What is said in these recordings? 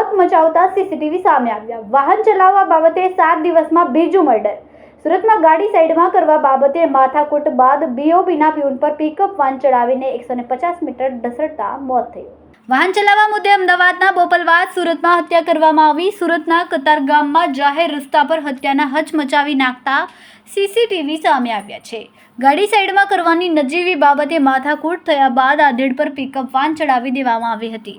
હત મચાવતા સીસીટીવી સામે આવ્યા. વાહન ચલાવવા બાબતે સાત દિવસમાં બીજું મર્ડર. સુરતમાં ગાડી સાઈડમાં કરવા બાબતે માથાકૂટ બાદ બીઓબીના પ્યુન પર પિકઅપ વાન ચડાવીને એકસો પચાસ મીટર ઢસડતા મોત થયું. વાહન ચલાવવા મુદ્દે અમદાવાદના બોપલવાદ, સુરતમાં હત્યા કરવામાં આવી. સુરતના કતારગામમાં જાહેર રસ્તા પર હત્યાના હચ મચાવી નાખતા સીસીટીવી સામે આવ્યા છે. ગાડી સાઈડમાં કરવાની નજીવી બાબતે માથાકૂટ થયા બાદ આધેડ પર પિકઅપ વાન ચડાવી દેવામાં આવી હતી.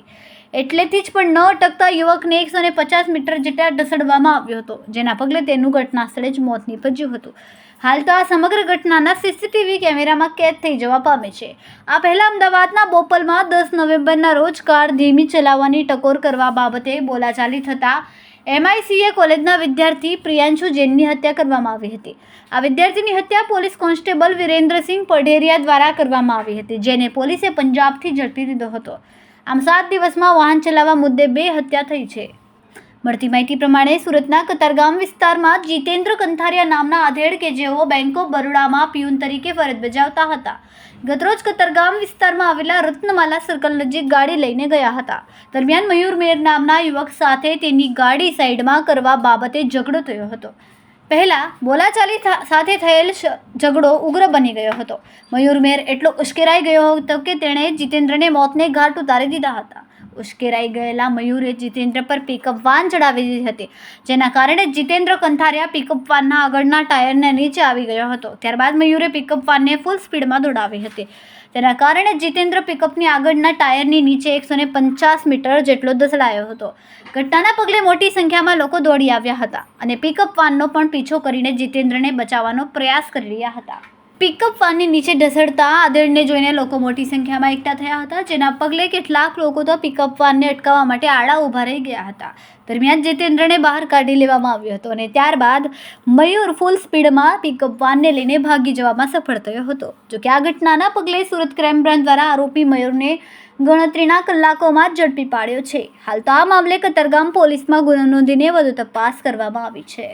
એટલેથી જ પણ ન અટકતા યુવકને એકસો ને પચાસ મીટર જેટલા ઢસડવામાં આવ્યો હતો, જેના પગલે તેનું ઘટના સ્થળે જ મોત નીપજ્યું હતું. હાલ તો આ સમગ્ર ઘટનાના સીસીટીવી કેમેરામાં કેદ થઈ જવા પામે છે. આ પહેલા અમદાવાદના બોપલમાં દસ નવેમ્બરના રોજ કાર ધીમી ચલાવવાની ટકોર કરવા બાબતે બોલાચાલી થતાં એમઆઈસીએ કોલેજના વિદ્યાર્થી પ્રિયાંશુ જૈનની હત્યા કરવામાં આવી હતી. આ વિદ્યાર્થીની હત્યા પોલીસ કોન્સ્ટેબલ વિરેન્દ્રસિંહ પઢેરિયા દ્વારા કરવામાં આવી હતી, જેને પોલીસે પંજાબથી ઝડપી લીધો હતો. આમ સાત દિવસમાં વાહન ચલાવવા મુદ્દે બે હત્યા થઈ છે. મળતી માહિતી પ્રમાણે સુરતના કતારગામ વિસ્તારમાં જીતેન્દ્ર કંથારિયા નામના આધેડ કે જેઓ બેંક ઓફ બરોડામાં પિયુન તરીકે ફરજ બજાવતા હતા, ગતરોજ કતારગામ વિસ્તારમાં આવેલા રત્નમાલા સર્કલ નજીક ગાડી લઈને ગયા હતા. દરમિયાન મયુર મેર નામના યુવક સાથે તેની ગાડી સાઈડમાં કરવા બાબતે ઝઘડો થયો હતો. પહેલા બોલાચાલી સાથે થયેલ ઝઘડો ઉગ્ર બની ગયો હતો. મયુર મેર એટલો ઉશ્કેરાઈ ગયો હતો કે તેણે જીતેન્દ્રને મોતને ઘાટ ઉતારી દીધા હતા. ઉશ્કેરાઈ ગયેલા મયુરે જીતેન્દ્ર પર પિકઅપ વાન ચડાવી દીધી હતી. જેના કારણે જીતેન્દ્ર કંથારિયા પિકઅપ વાનના આગળના ટાયરને નીચે આવી ગયો હતો. ત્યારબાદ મયુરે પિકઅપ વાનને ફૂલ સ્પીડમાં દોડાવી હતી. તેના કારણે જીતેન્દ્ર પિકઅપની આગળના ટાયરની નીચે એકસો ને પચાસ મીટર જેટલો દસડાયો હતો. ઘટનાના પગલે મોટી સંખ્યામાં લોકો દોડી આવ્યા હતા અને પિકઅપ વાનનો પણ પીછો કરીને જીતેન્દ્રને બચાવવાનો પ્રયાસ કરી રહ્યા હતા. પિકઅપ વાનની નીચે ઢસડતા આદરને જોઈને લોકો મોટી સંખ્યામાં એકઠા થયા હતા, જેના પગલે કેટલાક લોકો તો પિકઅપ વાનને અટકાવવા માટે આડા ઊભા રહી ગયા હતા. દરમિયાન જીતેન્દ્રને બહાર કાઢી લેવામાં આવ્યો હતો અને ત્યારબાદ મયુર ફૂલ સ્પીડમાં પિકઅપ વાનને લઈને ભાગી જવામાં સફળ થયો હતો. જોકે આ ઘટનાના પગલે સુરત ક્રાઇમ બ્રાન્ચ દ્વારા આરોપી મયુરને ગણતરીના કલાકોમાં જ ઝડપી પાડ્યો છે. હાલ તો આ મામલે કતરગામ પોલીસમાં ગુનો નોંધીને વધુ તપાસ કરવામાં આવી છે.